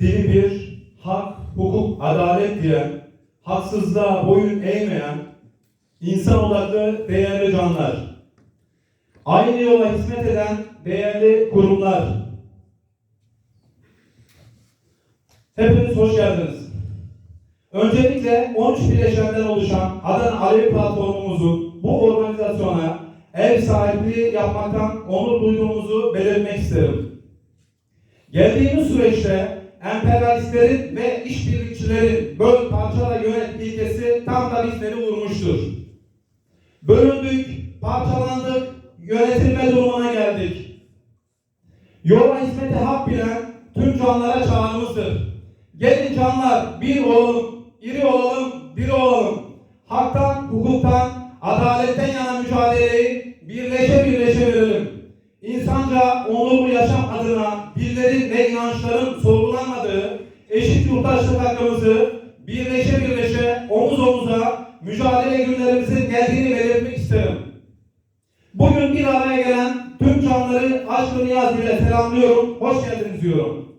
dili bir, hak, hukuk, adalet diyen, haksızlığa boyun eğmeyen, insan odaklı değerli canlar, aynı yola hizmet eden değerli kurumlar. Hepiniz hoş geldiniz. Öncelikle 13 bileşenden oluşan Adana Alevi Platformumuzun bu organizasyona ev sahipliği yapmaktan onur duyduğumuzu belirtmek isterim. Geldiğimiz süreçte emperyalistlerin ve işbirlikçilerin böl parçala yönet ilkesi tam da bizleri vurmuştur. Bölündük, parçalandık, yönetilme durumuna geldik. Yola hizmeti hak bilen tüm canlara çağrımızdır. Gelin canlar bir olalım, iri olalım, diri olalım. Haktan, hukuktan, adaletten yana mücadeleyi birleşe birleşe verelim. İnsanca onurlu yaşam adına dillerin ve inançların sorgulanmadığı eşit yurttaşlık hakkımızı birleşe birleşe omuz omuza mücadele günlerimizin geldiğini belirtmek isterim. Bugün bir araya gelen tüm canları aşk-ı niyaz ile selamlıyorum. Hoş geldiniz diyorum.